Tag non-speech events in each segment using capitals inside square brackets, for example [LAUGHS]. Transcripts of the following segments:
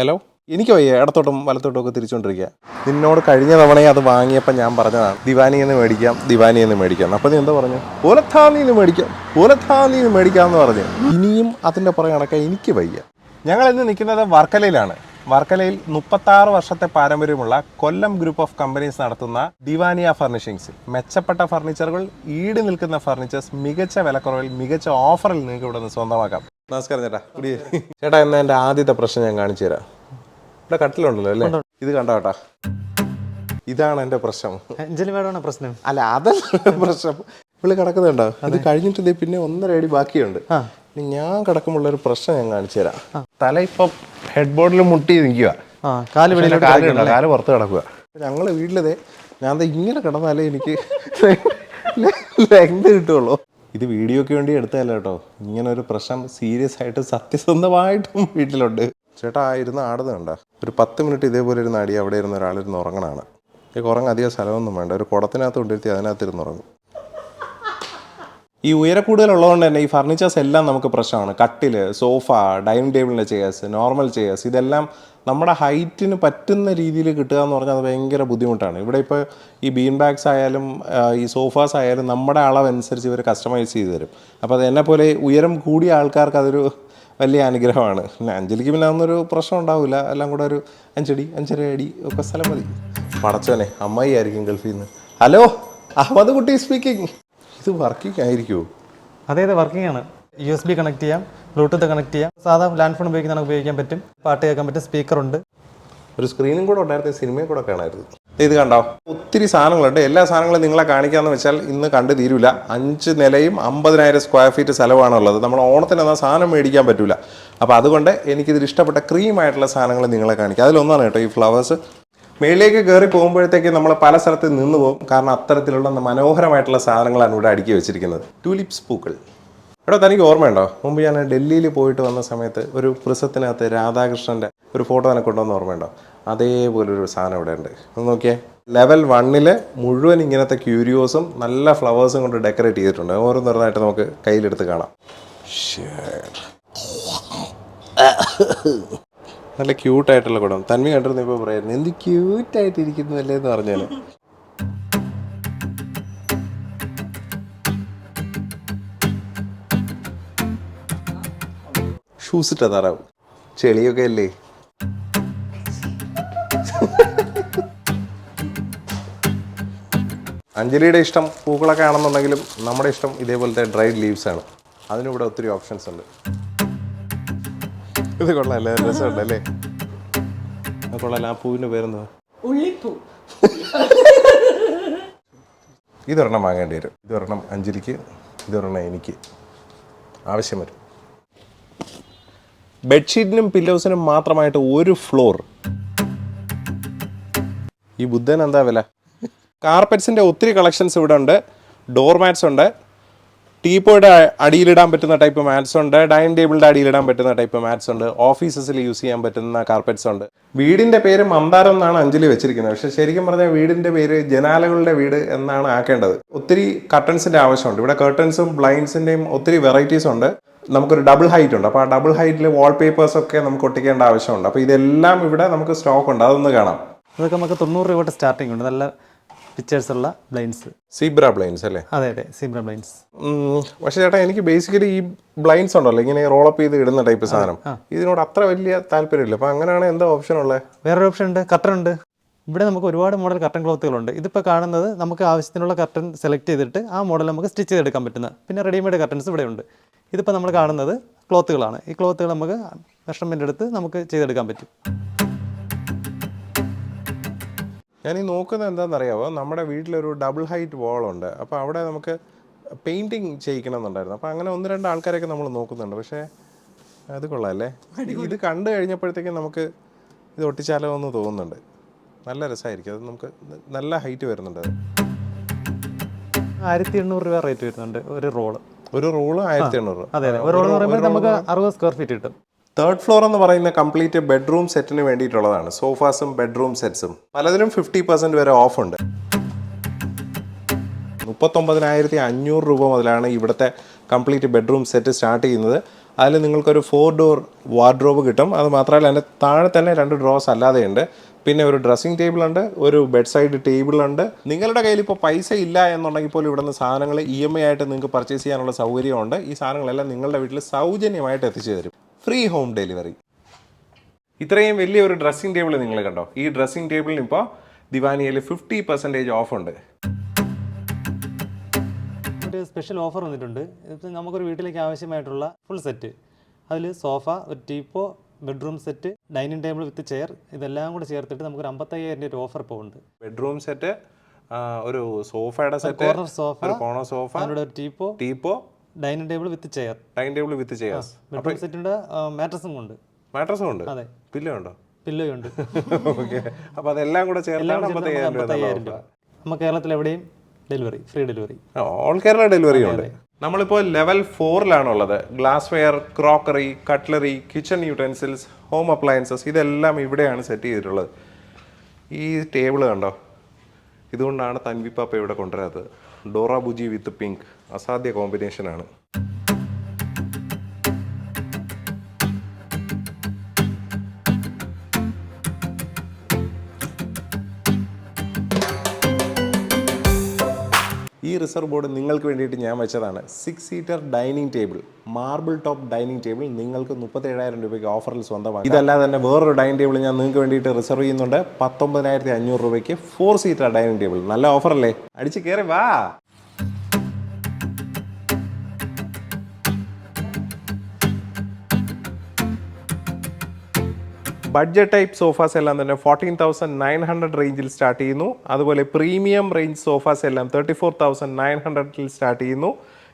Hello എനിക്ക് വയ്യ ഇടത്തോട്ടും വലത്തോട്ടും ഒക്കെ തിരിച്ചുകൊണ്ടിരിക്കുക നിന്നോട് കഴിഞ്ഞ തവണയെ അത് വാങ്ങിയപ്പോൾ ഞാൻ പറഞ്ഞതാണ് ദിവാനി എന്ന് മേടിക്കാം ദിവാനി എന്ന് മേടിക്കാം. അപ്പോൾ നീ എന്താ പറഞ്ഞു? ഓലത്താന്നിയിൽ നിന്ന് മേടിക്കാം ഓലത്താന്നിയിൽ നിന്ന് മേടിക്കാം എന്ന് പറഞ്ഞു. ഇനിയും അതിന്റെ പുറകെ നടക്കാൻ എനിക്ക് വയ്യ. ഞങ്ങൾ ഇന്ന് നിൽക്കുന്നത് വർക്കലയിലാണ്. വർക്കലയിൽ മുപ്പത്താറ് വർഷത്തെ പാരമ്പര്യമുള്ള കൊല്ലം ഗ്രൂപ്പ് ഓഫ് കമ്പനീസ് നടത്തുന്ന ദിവാനിയ ഫർണിഷിങ്സ് മെച്ചപ്പെട്ട ഫർണിച്ചറുകൾ ഈട് നിൽക്കുന്ന ഫർണിച്ചേഴ്സ് മികച്ച വിലക്കുറവിൽ മികച്ച ഓഫറിൽ നിങ്ങൾക്ക് ഇവിടെ നിന്ന് സ്വന്തമാക്കാം. നമസ്കാരം ചേട്ടാ. ഗുഡ് ചേട്ടാ എന്നാ എന്റെ ആദ്യത്തെ പ്രശ്നം ഞാൻ കാണിച്ചു തരാം. ഇവിടെ കട്ടിലുണ്ടല്ലോ അല്ലേ? ഇത് കണ്ടോ ചേട്ടാ? ഇതാണ് എന്റെ പ്രശ്നം. അഞ്ജലി മേഡമാണ് പ്രശ്നം. അല്ല അതല്ല പ്രശ്നം. ഇവിടെ കിടക്കുന്നുണ്ടോ? അത്. കഴിഞ്ഞിട്ട് പിന്നെ ഒന്നര അടി ബാക്കിയുണ്ട്. ഇനി ഞാൻ കിടക്കുമ്പോൾ ഒരു പ്രശ്നം ഞാൻ കാണിച്ചു തരാം. തല ഇപ്പം ഹെഡ് ബോർഡിൽ മുട്ടി നിൽക്കുക കാൽ കാൽ പുറത്ത് കിടക്കുക ഞങ്ങൾ വീട്ടിലതേ ഞാൻ ഇങ്ങനെ കിടന്നാലേ എനിക്ക് [LAUGHS] ലെങ്ത് കിട്ടുള്ളൂ ഇത് വീഡിയോയ്ക്ക് വേണ്ടി എടുത്തതല്ല കേട്ടോ. ഇങ്ങനെ ഒരു പ്രശ്നം സീരിയസ് ആയിട്ട് സത്യസന്ധമായിട്ടും വീട്ടിലുണ്ട്. ചേട്ടാ ആ ഇരുന്ന് ആടുന്നത് കണ്ട. ഒരു പത്ത് മിനിറ്റ് ഇതേപോലെ ഇരുന്ന് അടി അവിടെ ഇരുന്ന ഒരാളിരുന്ന് ഉറങ്ങണാണ് ഈ ഉറങ്ങാൻ അധികം സ്ഥലമൊന്നും വേണ്ട. ഒരു കുടത്തിനകത്ത് കൊണ്ടിരുത്തി അതിനകത്ത് ഇരുന്ന് ഉറങ്ങും. ഈ ഉയരക്കൂടുതലുള്ളതുകൊണ്ട് തന്നെ ഈ ഫർണിച്ചേഴ്സ് എല്ലാം നമുക്ക് പ്രശ്നമാണ്. കട്ടിൽ സോഫ ഡൈനിങ് ടേബിളിന്റെ ചെയേഴ്സ് നോർമൽ ചെയേഴ്സ് ഇതെല്ലാം നമ്മുടെ ഹൈറ്റിന് പറ്റുന്ന രീതിയിൽ കിട്ടുക എന്ന് പറഞ്ഞാൽ അത് ഭയങ്കര ബുദ്ധിമുട്ടാണ്. ഇവിടെ ഇപ്പോൾ ഈ ബീൻ ബാഗ്സ് ആയാലും ഈ സോഫാസ് ആയാലും നമ്മുടെ അളവനുസരിച്ച് ഇവർ കസ്റ്റമൈസ് ചെയ്ത് തരും അപ്പോൾ അത് എന്നെ പോലെ ഉയരം കൂടിയ ആൾക്കാർക്ക് അതൊരു വലിയ അനുഗ്രഹമാണ്. പിന്നെ അഞ്ജലിക്ക് പിന്നെ അതൊന്നൊരു പ്രശ്നം ഉണ്ടാവില്ല. എല്ലാം കൂടെ ഒരു അഞ്ചടി അഞ്ചര അടി ഒക്കെ സ്ഥലം മതി. പടച്ചോനെ അമ്മായി ആയിരിക്കും ഗൾഫിൽ നിന്ന്. ഹലോ അഹമ്മദ് കുട്ടി സ്പീക്കിംഗ് ഇത് വർക്കിംഗ് ആയിരിക്കുമോ അതെ അതെ വർക്കിംഗ് ആണ്. യു എസ് ബി കണക്ട് ചെയ്യാം ബ്ലൂടൂത്ത് കണക്ട് ചെയ്യാം. സാധാ ലാൻഡ് ഫോൺ ഉപയോഗിക്കുന്ന ഉപയോഗിക്കാൻ പറ്റും. പാട്ട് കേൾക്കാൻ പറ്റും സ്പീക്കർ ഉണ്ട്. ഒരു സ്ക്രീനും കൂടെ ഉണ്ടായിരുന്നു സിനിമയും കൂടെ കാണായിരുന്നു. ഇത് കണ്ടോ? ഒത്തിരി സാധനങ്ങളുണ്ട്. എല്ലാ സാധനങ്ങളും നിങ്ങളെ കാണിക്കാന്ന് വെച്ചാൽ ഇന്ന് കണ്ടു തീരൂല. അഞ്ച് നിലയും അമ്പതിനായിരം സ്ക്വയർ ഫീറ്റ് സ്ഥലമാണുള്ളത് നമ്മൾ ഓണത്തിന് എന്നാൽ സാധനം മേടിക്കാൻ പറ്റൂല. അപ്പോൾ അതുകൊണ്ട് എനിക്കിതിൽ ഇഷ്ടപ്പെട്ട ക്രീം ആയിട്ടുള്ള സാധനങ്ങൾ നിങ്ങളെ കാണിക്കാം. അതിലൊന്നാണ് കേട്ടോ ഈ ഫ്ലവേഴ്സ് മേളിലേക്ക് കയറി പോകുമ്പോഴത്തേക്ക് നമ്മൾ പല സ്ഥലത്ത് നിന്ന് പോകും. കാരണം അത്തരത്തിലുള്ള മനോഹരമായിട്ടുള്ള സാധനങ്ങളാണ് ഇവിടെ അടുക്കി വെച്ചിരിക്കുന്നത്. ടൂലിപ്സ് പൂക്കൾ. എടോ തനിക്ക് ഓർമ്മയുണ്ടോ? മുമ്പ് ഞാൻ ഡൽഹിയിൽ പോയിട്ട് വന്ന സമയത്ത് ഒരു പ്രിസത്തിനകത്ത് രാധാകൃഷ്ണന്റെ ഒരു ഫോട്ടോ തന്നെ കൊണ്ടുവന്ന ഓർമ്മയുണ്ടോ? അതേപോലെ ഒരു സാധനം ഇവിടെ ഉണ്ട്. ഒന്ന് നോക്കിയേ. ലെവൽ വണ്ണിൽ മുഴുവൻ ഇങ്ങനത്തെ ക്യൂരിയോസും നല്ല ഫ്ലവേഴ്സും കൊണ്ട് ഡെക്കറേറ്റ് ചെയ്തിട്ടുണ്ട്. ഓരോന്നോരോന്നായിട്ട് നമുക്ക് കയ്യിലെടുത്ത് കാണാം. നല്ല ക്യൂട്ടായിട്ടുള്ള കുടം. തന്മി കണ്ടിരുന്ന ഇപ്പോൾ പറയായിരുന്നു എന്ത് ക്യൂട്ടായിട്ടിരിക്കുന്നു അല്ലേ? എന്ന് പറഞ്ഞാൽ ഷൂസ് ഇട്ട താറാവും. ചെളിയൊക്കെ അല്ലേ? അഞ്ജലിയുടെ ഇഷ്ടം പൂക്കളൊക്കെ ആണെന്നുണ്ടെങ്കിലും നമ്മുടെ ഇഷ്ടം ഇതേപോലത്തെ ഡ്രൈഡ് ലീവ്സ് ആണ്. അതിനിവിടെ ഒത്തിരി ഓപ്ഷൻസ് ഉണ്ട്. ഇത് കൊള്ളാല്ലേ? രസമുണ്ടല്ലേ? അത് കൊള്ളാല്ല. ആ പൂവിന്റെ പേരെന്താ ഉള്ളിപ്പൂ. ഇതൊരെണ്ണം വാങ്ങേണ്ടി വരും. ഇതൊരെണ്ണം അഞ്ജലിക്ക് ഇതൊരെണ്ണം എനിക്ക് ആവശ്യം വരും. ബെഡ്ഷീറ്റിനും പില്ലോസിനും മാത്രമായിട്ട് ഒരു ഫ്ലോർ. ഈ ബുദ്ധൻ എന്താ വില? [LAUGHS] കാർപ്പറ്റ്സിന്റെ ഒത്തിരി കളക്ഷൻസ് ഇവിടെ ഉണ്ട്. ഡോർ മാറ്റ്സ് ഉണ്ട്. ടീപ്പോയുടെ അടിയിലിടാൻ പറ്റുന്ന ടൈപ്പ് മാറ്റ്സ് ഉണ്ട് ഡൈനിങ് ടേബിളിന്റെ അടിയിലിടാൻ പറ്റുന്ന ടൈപ്പ് മാറ്റ്സ് ഉണ്ട് ഓഫീസസിൽ യൂസ് ചെയ്യാൻ പറ്റുന്ന കാർപ്പറ്റ്സ് ഉണ്ട്. വീടിന്റെ പേര് മന്ദാരം എന്നാണ് അഞ്ജലി വെച്ചിരിക്കുന്നത്. പക്ഷേ ശരിക്കും പറഞ്ഞാൽ വീടിന്റെ പേര് ജനാലകളുടെ വീട് എന്നാണ് ആക്കേണ്ടത്. ഒത്തിരി കർട്ടൻസിന്റെ ആവശ്യമുണ്ട്. ഇവിടെ കർട്ടൻസും ബ്ലൈൻഡ്സിന്റെയും ഒത്തിരി വെറൈറ്റീസ് ഉണ്ട്. നമുക്കൊരു ഡബിൾ ഹൈറ്റ് ഉണ്ട്. അപ്പോൾ ആ ഡബിൾ ഹൈറ്റിൽ വാൾ പേപ്പേഴ്സ് ഒക്കെ നമുക്ക് ഒട്ടിക്കേണ്ട ആവശ്യമുണ്ട്. അപ്പോൾ ഇതെല്ലാം ഇവിടെ നമുക്ക് സ്റ്റോക്ക് ഉണ്ട്. അതൊന്ന് കാണാം. അതൊക്കെ നമുക്ക് തൊണ്ണൂറ് രൂപ സ്റ്റാർട്ടിംഗ് ഉണ്ട്. നല്ല പിക്ചേഴ്സ് ഉള്ള ബ്ലൈൻസ് സീബ്ര ബ്ലൈൻസ് അല്ലേ? അതെ അതെ സീബ്ര ബ്ലൈൻസ് പക്ഷേ ചേട്ടാ എനിക്ക് ബേസിക്കലി ഈ ബ്ലൈൻഡ്സ് ഉണ്ടല്ലോ ഇങ്ങനെ റോളപ്പ് ചെയ്ത് ഇടുന്ന ടൈപ്പ് സാധനം. ഇതിനോട് അത്ര വലിയ താല്പര്യമില്ല. അപ്പൊ അങ്ങനെയാണ് എന്താ ഓപ്ഷൻ ഉള്ളത് വേറൊരു ഓപ്ഷൻ ഉണ്ട് കർട്ടൻ ഉണ്ട്. ഇവിടെ നമുക്ക് ഒരുപാട് മോഡൽ കർട്ടൻ ക്ലോത്തുകളുണ്ട് ഇതിപ്പോൾ കാണുന്നത് നമുക്ക് ആവശ്യത്തിനുള്ള കർട്ടൻ സെലക്ട് ചെയ്തിട്ട് ആ മോഡൽ നമുക്ക് സ്റ്റിച്ച് ചെയ്തെടുക്കാൻ പറ്റുന്ന പിന്നെ റെഡിമെയ്ഡ് കർട്ടൻസ് ഇവിടെ ഉണ്ട്. ഇതിപ്പോൾ നമ്മൾ കാണുന്നത് ക്ലോത്തുകളാണ് ഈ ക്ലോത്തുകൾ നമുക്ക് മെഷർമെന്റ് എടുത്ത് നമുക്ക് ചെയ്തെടുക്കാൻ പറ്റും. ഞാൻ ഈ നോക്കുന്നത് എന്താണെന്നറിയാമോ നമ്മുടെ വീട്ടിലൊരു ഡബിൾ ഹൈറ്റ് വാളുണ്ട് ഉണ്ട്. അപ്പോൾ അവിടെ നമുക്ക് പെയിന്റിങ് ചെയ്യിക്കണം എന്നുണ്ടായിരുന്നു അപ്പോൾ അങ്ങനെ ഒന്ന് രണ്ട് ആൾക്കാരൊക്കെ നമ്മൾ നോക്കുന്നുണ്ട്. പക്ഷേ അത് കൊള്ളാമല്ലേ ഇത് കണ്ടു കഴിഞ്ഞപ്പോഴത്തേക്കും നമുക്ക് ഇത് ഒട്ടിച്ചാലോ എന്ന് തോന്നുന്നുണ്ട്. നല്ല രസമായിരിക്കും. അത് നമുക്ക് നല്ല ഹൈറ്റ് വരുന്നുണ്ട് അത്. ആയിരത്തി എണ്ണൂറ് രൂപ റേറ്റ് വരുന്നുണ്ട് ഒരു റോൾ ഒരു റോൾ ആയിരത്തി എണ്ണൂറ് അതെ അതെ. ഒരു റോൾ എന്ന് പറയുമ്പോൾ നമുക്ക് അറുപത് സ്ക്വയർ ഫീറ്റ് കിട്ടും. തേർഡ് ഫ്ലോർ എന്ന് പറയുന്ന കംപ്ലീറ്റ് ബെഡ്റൂം സെറ്റിന് വേണ്ടിയിട്ടുള്ളതാണ്. സോഫാസും ബെഡ്റൂം സെറ്റ്സും പലതിനും ഫിഫ്റ്റി പെർസെന്റ് വരെ ഓഫ് ഉണ്ട്. മുപ്പത്തൊമ്പതിനായിരത്തി അഞ്ഞൂറ് രൂപ മുതലാണ് ഇവിടുത്തെ കംപ്ലീറ്റ് ബെഡ്റൂം സെറ്റ് സ്റ്റാർട്ട് ചെയ്യുന്നത്. അതിൽ നിങ്ങൾക്കൊരു ഫോർ ഡോർ വാർഡ്രോബ് കിട്ടും. അത് മാത്രമല്ല അതിന്റെ താഴെ തന്നെ രണ്ട് ഡ്രോസ് അല്ലാതെയുണ്ട്. പിന്നെ ഒരു ഡ്രസ്സിംഗ് ടേബിൾ ഉണ്ട് ഒരു ബെഡ് സൈഡ് ടേബിൾ ഉണ്ട്. നിങ്ങളുടെ കയ്യിൽ ഇപ്പോൾ പൈസ ഇല്ല എന്നുണ്ടെങ്കിൽ പോലും ഇവിടുന്ന് സാധനങ്ങൾ ഇ എം ഐ ആയിട്ട് നിങ്ങൾക്ക് പർച്ചേസ് ചെയ്യാനുള്ള സൗകര്യമുണ്ട്. ഈ സാധനങ്ങളെല്ലാം നിങ്ങളുടെ വീട്ടിൽ സൗജന്യമായിട്ട് എത്തിച്ചു തരും. Free home delivery. ഇത്രയും വലിയ ഒരു ഡ്രസ്സിംഗ് ടേബിൾ നിങ്ങൾ കണ്ടോ? ഈ ഡ്രസ്സിംഗ് ടേബിളിന് ഇപ്പോൾ ദിവാനിയിൽ ഫിഫ്റ്റി പെർസെന്റേജ് ഓഫ് ഉണ്ട്. ഒരു സ്പെഷ്യൽ ഓഫർ വന്നിട്ടുണ്ട്. നമുക്കൊരു വീട്ടിലേക്ക് ആവശ്യമായിട്ടുള്ള ഫുൾ സെറ്റ് അതിൽ സോഫ ഒരു teapoy bedroom set dining table with chair ഇതെല്ലാം കൂടെ ചേർത്തിട്ട് നമുക്കൊരു അമ്പത്തയ്യായിരം രൂപ ഓഫർ ഇപ്പോൾ ഉണ്ട്. ബെഡ്റൂം സെറ്റ് ഒരു സോഫയുടെ സെറ്റ് കോർണർ സോഫ ഒരു teapoy teapoy dining table with chair. Dining table with chair. Bedroom സെറ്റിന്റെ മാട്രസും ഉണ്ട്. മാട്രസും ഉണ്ട്? അതെ. പില്ലോ ഉണ്ടോ? പില്ലോ ഉണ്ട്. [LAUGHS] ഓക്കെ. അപ്പോൾ അതെല്ലാം കൂടെ ചേർത്താണ് അമ്പത്തയ്യായിരം രൂപ നമ്മ കേരളത്തിൽ എവിടെയും delivery free delivery. All Kerala delivery ഉണ്ട്. നമ്മളിപ്പോൾ level ഫോറിലാണുള്ളത്. Glassware crockery cutlery kitchen utensils home appliances ഇതെല്ലാം ഇവിടെയാണ് സെറ്റ് ചെയ്തിട്ടുള്ളത്. ഈ ടേബിൾ കണ്ടോ? ഇതുകൊണ്ടാണ് തൻവിപ്പാപ്പ ഇവിടെ കൊണ്ടുവരാത്തത്. ഡോറ ബുജി വിത്ത് പിങ്ക്. അസാധ്യ കോമ്പിനേഷനാണ് ഈ റിസർവ് ബോർഡ് നിങ്ങൾക്ക് വേണ്ടിയിട്ട് ഞാൻ വെച്ചതാണ് six seater dining table marble top dining table നിങ്ങൾക്ക് മുപ്പത്തേഴായിരം രൂപയ്ക്ക് ഓഫറിൽ സ്വന്തമാണ് ഇതല്ലാതെ തന്നെ വേറൊരു ഡൈനിങ് ടേബിൾ ഞാൻ നിങ്ങൾക്ക് വേണ്ടിയിട്ട് റിസർവ് ചെയ്യുന്നുണ്ട്. പത്തൊമ്പതിനായിരത്തി അഞ്ഞൂറ് രൂപയ്ക്ക് ഫോർ സീറ്റർ ഡൈനിങ് ടേബിൾ നല്ല ഓഫറല്ലേ അടിച്ച് കയറി വാ. ബഡ്ജറ്റ് ടൈപ്പ് സോഫാസ് എല്ലാം തന്നെ ഫോർട്ടീൻ തൗസൻഡ് നയൻ ഹൺഡ്രഡ് റേഞ്ചിൽ സ്റ്റാർട്ട് ചെയ്യുന്നു. അതുപോലെ പ്രീമിയം റേഞ്ച് സോഫാസ് എല്ലാം തേർട്ടി ഫോർ തൗസൻഡ് നയൻ ഹൺഡ്രഡിൽ സ്റ്റാർട്ട് ചെയ്യുന്നു.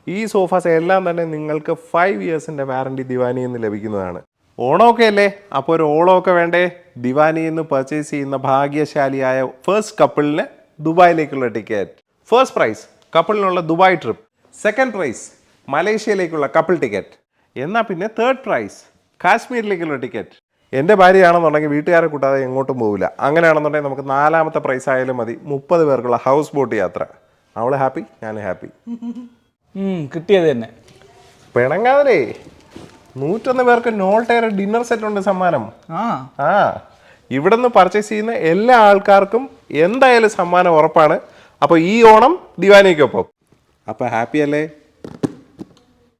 ഈ സോഫാസ് എല്ലാം തന്നെ നിങ്ങൾക്ക് ഫൈവ് ഇയേഴ്സിന്റെ വാറണ്ടി ദിവാനിയിൽ എന്ന് ലഭിക്കുന്നതാണ്. ഓണമൊക്കെ അല്ലേ? അപ്പോൾ ഒരു ഓണമൊക്കെ വേണ്ടേ? ദിവാനിയിൽ എന്ന് പർച്ചേസ് ചെയ്യുന്ന ഭാഗ്യശാലിയായ ഫസ്റ്റ് കപ്പിളിന് ദുബായിലേക്കുള്ള ടിക്കറ്റ് ഫസ്റ്റ് പ്രൈസ് കപ്പിളിനുള്ള ദുബായ് ട്രിപ്പ് സെക്കൻഡ് പ്രൈസ് മലേഷ്യയിലേക്കുള്ള കപ്പിൾ ടിക്കറ്റ് എന്നാൽ പിന്നെ തേർഡ് പ്രൈസ് കാശ്മീരിലേക്കുള്ള ടിക്കറ്റ് എന്റെ ഭാര്യയാണെന്നുണ്ടെങ്കിൽ വീട്ടുകാരെ കൂട്ടാതെ എങ്ങോട്ടും പോവില്ല. അങ്ങനെയാണെന്നുണ്ടെങ്കിൽ നമുക്ക് നാലാമത്തെ പ്രൈസ് ആയാലും മതി. മുപ്പത് പേർക്കുള്ള ഹൗസ് ബോട്ട് യാത്ര. അവൾ ഹാപ്പി ഞാൻ ഹാപ്പി കിട്ടിയത് തന്നെ. പിണങ്ങാതെ നൂറ്റൊന്ന് പേർക്ക് നോൾ ടയർ ഡിന്നർ സെറ്റ് ഉണ്ട് സമ്മാനം. ആ. ആ. ഇവിടെ നിന്ന് പർച്ചേസ് ചെയ്യുന്ന എല്ലാ ആൾക്കാർക്കും എന്തായാലും സമ്മാനം ഉറപ്പാണ്. അപ്പോൾ ഈ ഓണം ദിവാനിക്കൊപ്പം. അപ്പോൾ ഹാപ്പി അല്ലേ?